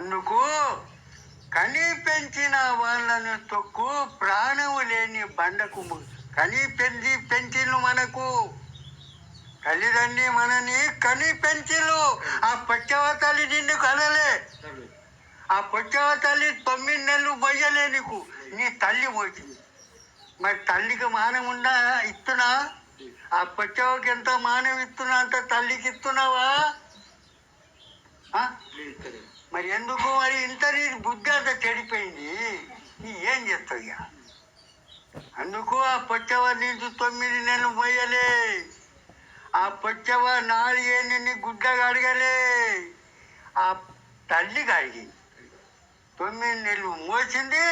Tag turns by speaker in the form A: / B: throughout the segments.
A: అందుకు కని పెంచిన వాళ్ళను తొక్కు ప్రాణము లేని బండకు కని పెంచి పెంచిను మనకు. తల్లిదండ్రి మనని కని పెంచిలు ఆ పచ్చవ తల్లి నిన్ను కనలే. ఆ పొచ్చవ తల్లి తొమ్మిది నెలలు పోయలే నీకు. నీ తల్లి పోయింది. మరి తల్లికి మానం ఉందా? ఇస్తున్నా ఆ పొచ్చవకి ఎంత మానం ఇస్తున్నా అంత తల్లికి ఇస్తున్నావా మరి ఎందుకు మరి ఇంత నీ బుద్ధి అంత చెడిపోయింది? నీ ఏం చేస్తావు ఇక? అందుకు ఆ పొచ్చవ నీకు తొమ్మిది నెలలు మొయ్యలే ఆ పొచ్చవ నాలుగేళ్ళని గుడ్డగా అడగలే. ఆ తల్లి అడిగింది తొమ్మిది నెలలు మోసింది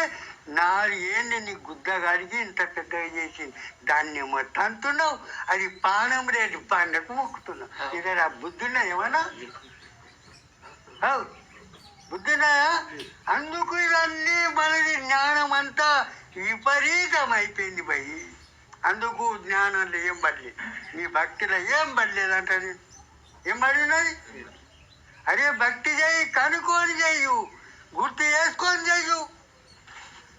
A: నాలుగేళ్ళు నీ గుద్ద గారికి ఇంత పెద్దగా చేసింది. దాన్ని ఏమో తంతున్నావు అది పానం రేటు పండకు మొక్కుతున్నావు. ఇదే ఆ బుద్ధున్నా ఏమన్నా? అవు అందుకు ఇవన్నీ మనది జ్ఞానం అంతా విపరీతం అయిపోయింది భయ్ అందుకు జ్ఞానంలో ఏం పడలేదు నీ భక్తిలో ఏం పడలేదంట ఏం పడినది? అరే భక్తి చేయి కనుక్కొని చెయ్యు గుర్తు చేసుకొని చెయ్యు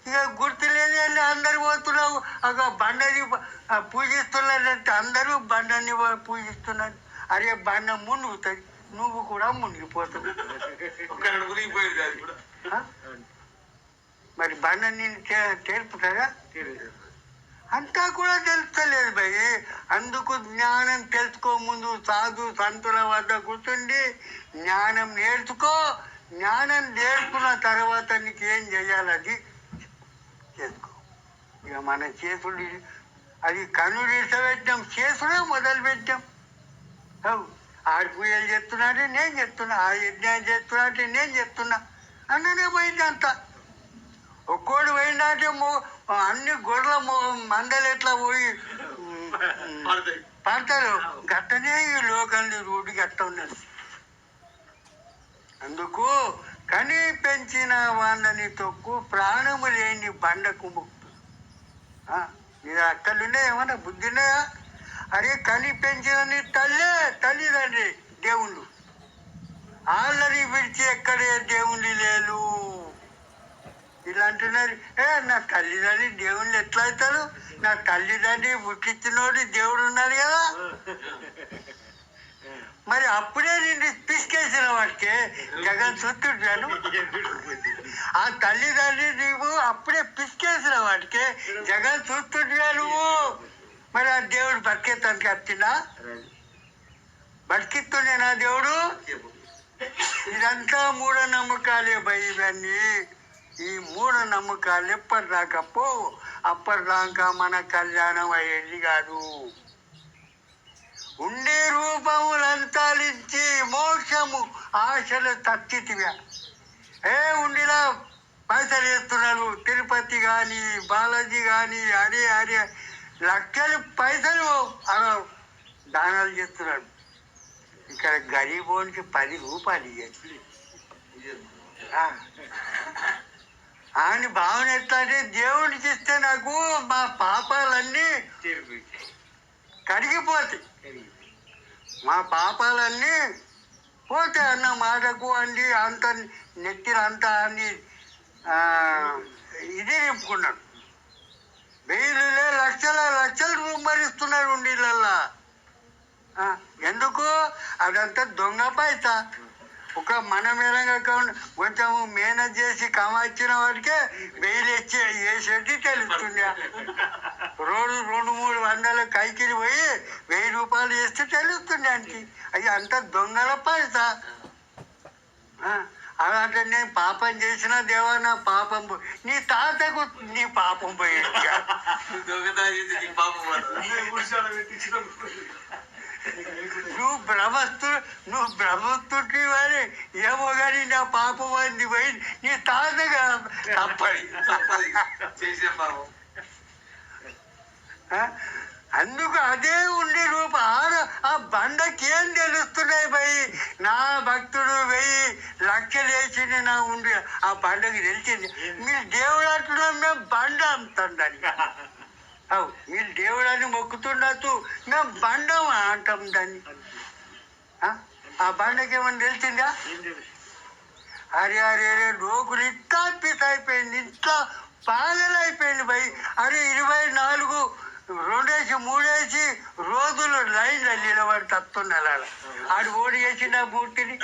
A: ఇక గుర్తు లేని అందరు పోతున్నావు. ఒక బండని పూజిస్తున్నారంటే అందరూ బండని పూజిస్తున్నారు. అరే బండ మునుగుతుంది నువ్వు కూడా మునిగిపోతావు.
B: మునిగిపోయింది కూడా?
A: మరి బండ నేను తెలుపుతారా అంతా కూడా తెలుస్తలేదు భయ్. అందుకు జ్ఞానం తెలుసుకో ముందు సాధు సంతుల వద్ద కూర్చుండి జ్ఞానం నేర్చుకో. జ్ఞానం నేర్చుకున్న తర్వాత నీకు ఏం చేయాలి అది చేసుకో. ఇక మన చేసుడు అది కనుడు పెట్టాం చేసుడే మొదలు పెట్టాం ఆడ పూజలు చెప్తున్నాడు నేను చెప్తున్నా. ఆ యజ్ఞాలు చేస్తున్నట్టు నేను చెప్తున్నా. అన్ననే పోయింది అంతా. ఒక్కోడు పోయిందంటే మో అన్ని గొర్రెల మందలు ఎట్లా పోయి పంటలు గట్టనే ఈ లోకంలో రూటు గట్ట ఉన్నది. అందుకు కని పెంచిన వాళ్ళని తొక్కు ప్రాణము లేని బండకు ముక్తు ఇది అక్కలున్నాయి? ఏమన్నా బుద్ధినాయా అరే తల్లి పెంచిన నీ తల్లే తల్లిదండ్రి దేవుళ్ళు. వాళ్ళని విడిచి ఎక్కడే దేవుళ్ళు లేరు? ఇలా అంటున్నారు. ఏ నా తల్లిదండ్రి దేవుళ్ళు ఎట్లా అవుతారు? నా తల్లిదండ్రి పుట్టించినోడు దేవుడు ఉన్నాడు కదా. మరి అప్పుడే నిన్ను పిసికేసిన వాడికి జగన్ చుట్టుంటాను ఆ తల్లిదండ్రి నీవు అప్పుడే పిసికేసిన వాడికి జగన్ చూస్తుంటా నువ్వు. మరి ఆ దేవుడు బతికేతానికి వచ్చిందా బతికిస్తుండే నా దేవుడు? ఇదంతా మూఢనమ్మకాలే భయ ఇవన్నీ. ఈ మూఢనమ్మకాలు ఎప్పటిదాకా పో అప్పటిదాకా మన కళ్యాణం అయ్యేది కాదు. ఉండే రూపములంతాలించి మోక్షము ఆశలు తచ్చితివా ఏ ఉండిలా పైసలు వేస్తున్నారు తిరుపతి కానీ బాలాజీ కానీ అరే అరే లక్షలు పైసలు అలా దానాలు చేస్తున్నాడు. ఇక్కడ గరీబోనికి పది రూపాయలు ఇవ్వచ్చు ఆయన భావన ఎట్లా అంటే దేవుడికి ఇస్తే నాకు మా పాపాలన్నీ కడిగిపోతాయి మా పాపాలన్నీ పోతే అన్న మాటకు అండి అంత నెత్తిన అంత అని ఇది నింపుకున్నాడు. వెయ్యిలే లక్షల లక్షలు రూమరిస్తున్నారు ఉండీలల్లా ఆ, ఎందుకు? అదంతా దొంగ పైసా. ఒక మన మేళంగా కాకుండా కొంచెం మేనేజ్ చేసి కమాయించిన వాడికే వెయ్యి వేసేటి తెలుస్తుంది. రోజు రెండు మూడు వందల కైకిలి పోయి వెయ్యి రూపాయలు వేస్తే తెలుస్తుంది ఆయనకి అవి అంత దొంగల పైసా. అలాంటి నేను పాపం చేసిన దేవా నా పాపం నీ తాతకు నీ పాపం
B: చేసి పడదు.
A: నువ్వు నువ్వు భ్రమస్తుకి వారి ఏమో కానీ నా పాపం అంది పోయి నీ తాతగా తప్పది.
B: చేసిన పాపం?
A: అందుకు అదే ఉండి రూప ఆ- ఆ తెలుస్తున్నాయి భయ్? నా భక్తుడు వెయ్యి లక్షలేసింది నా ఉండి ఆ బండకి తెలిసింది. మీరు దేవుడు అంటున్నాం మేము బండ అమ్ముతుందని అవు మీరు దేవుడాన్ని మొక్కుతున్నట్టు మేము బండ అంటాం దాన్ని. ఆ? బండకి ఏమన్నా తెలిసిందా? అరే అరే అరే రోగులు ఇంత పిస్ అయిపోయింది ఇంత పాగలైపోయింది భయ్. అరే ఇరవై నాలుగు రెండేసి మూడేసి రోజులు లైన్లో నిలబడి తత్తున్నాడు ఆడు ఓడి చేసిండు ఆ మూర్తిని.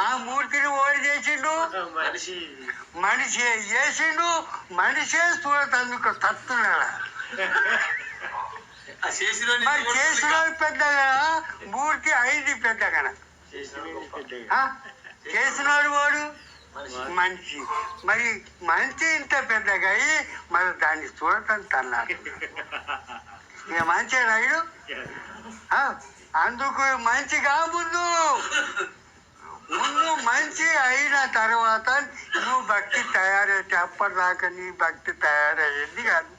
A: ఆ మూర్తిని ఓడి చేసిండు.
C: మనిషి.
A: మనిషి చేసిండు. మనిషే సూరత్ అందుకు తత్తున్నాడు
B: చేసిన
A: మరి చేసిన పెద్దగా మూర్తి అయింది పెద్దగా? చేసినోడు వాడు
B: మనిషి.
A: మరి మంచి ఇంత పెద్దగా అయ్యి మరి దాన్ని చూడటం తన్నాడు. ఇక మంచి రైడు అందుకు మంచిగా ముందు. ముందు మంచి అయిన తర్వాత నువ్వు భక్తి తయారైతే అప్పటిదాకా నీ భక్తి తయారయ్యింది కాదు.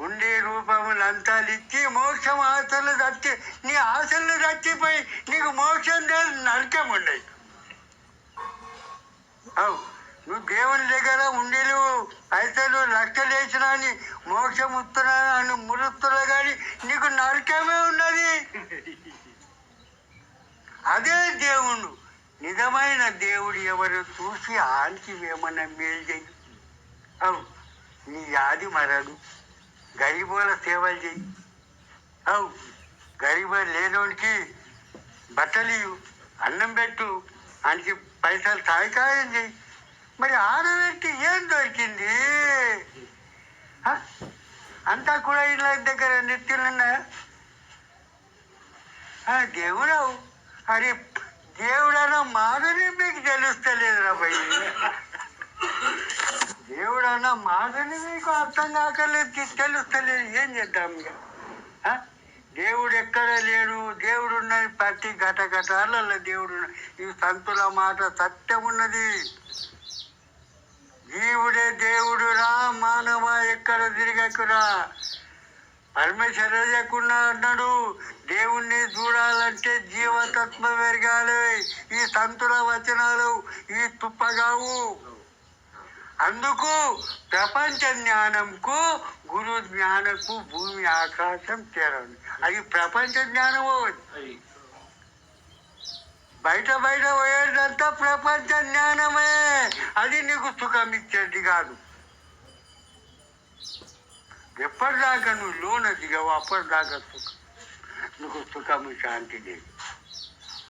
A: ఉండే రూపములు అంతా ఇచ్చి మోక్షం ఆశలు దచ్చి నీ ఆశలు చచ్చిపోయి నీకు మోక్షం లేదు నరకం ఉండేది నువ్వు దేవుని దగ్గర ఉండేలు అయితే నువ్వు వేసినా అని మోక్షం ఉత్తున్నా అని మురుస్తున్నా కానీ నీకు నరకమే ఉన్నది. అదే దేవుడు నిజమైన దేవుడు ఎవరు? చూసి ఆంచి ఏమన్నా మేలు చెయ్యి అవు. నీ యాది మరడు గరీబుల సేవలు చెయ్యి అవు. గరీబ లేనోడికి బట్టలు అన్నం పెట్టు ఆయనకి పైసలు సహాయకాయం చెయ్యి. మరి ఆడబెట్టి ఏం దొరికింది? ఆ? అంతా కూడా ఇళ్ళ దగ్గర నిత్యులున్నా ఆ, దేవుడవు. అరే దేవుడన్న మాటని మీకు తెలుస్తలేదురా భయ్ దేవుడన్న మాటని మీకు అర్థం కాకలేదు తెలుస్తలేదు. ఏం చేద్దాం ఇక? ఆ? దేవుడు ఎక్కడ లేడు? దేవుడు ఉన్నది ప్రతి ఘట ఘటాలలో దేవుడు ఈ సంతుల మాట సత్యం ఉన్నది. జీవుడే దేవుడు రా మానవ ఎక్కడ తిరగకురా? పరమేశ్వర లేకుండా అన్నాడు దేవుణ్ణి చూడాలంటే జీవతత్వం పెరగాలి. ఈ సంతుల వచనాలు ఈ తుప్పగావు. అందుకు ప్రపంచ జ్ఞానంకు గురు జ్ఞానకు భూమి ఆకాశం తేరండి అది ప్రపంచ జ్ఞానము
B: అది.
A: బయట బయట పోయేదంతా ప్రపంచ జ్ఞానమే. అది నీకు సుఖం ఇచ్చేది కాదు. ఎప్పటిదాకా నువ్వు లోన దిగవు అప్పటిదాకా సుఖం. నీకు సుఖము శాంతి లేదు.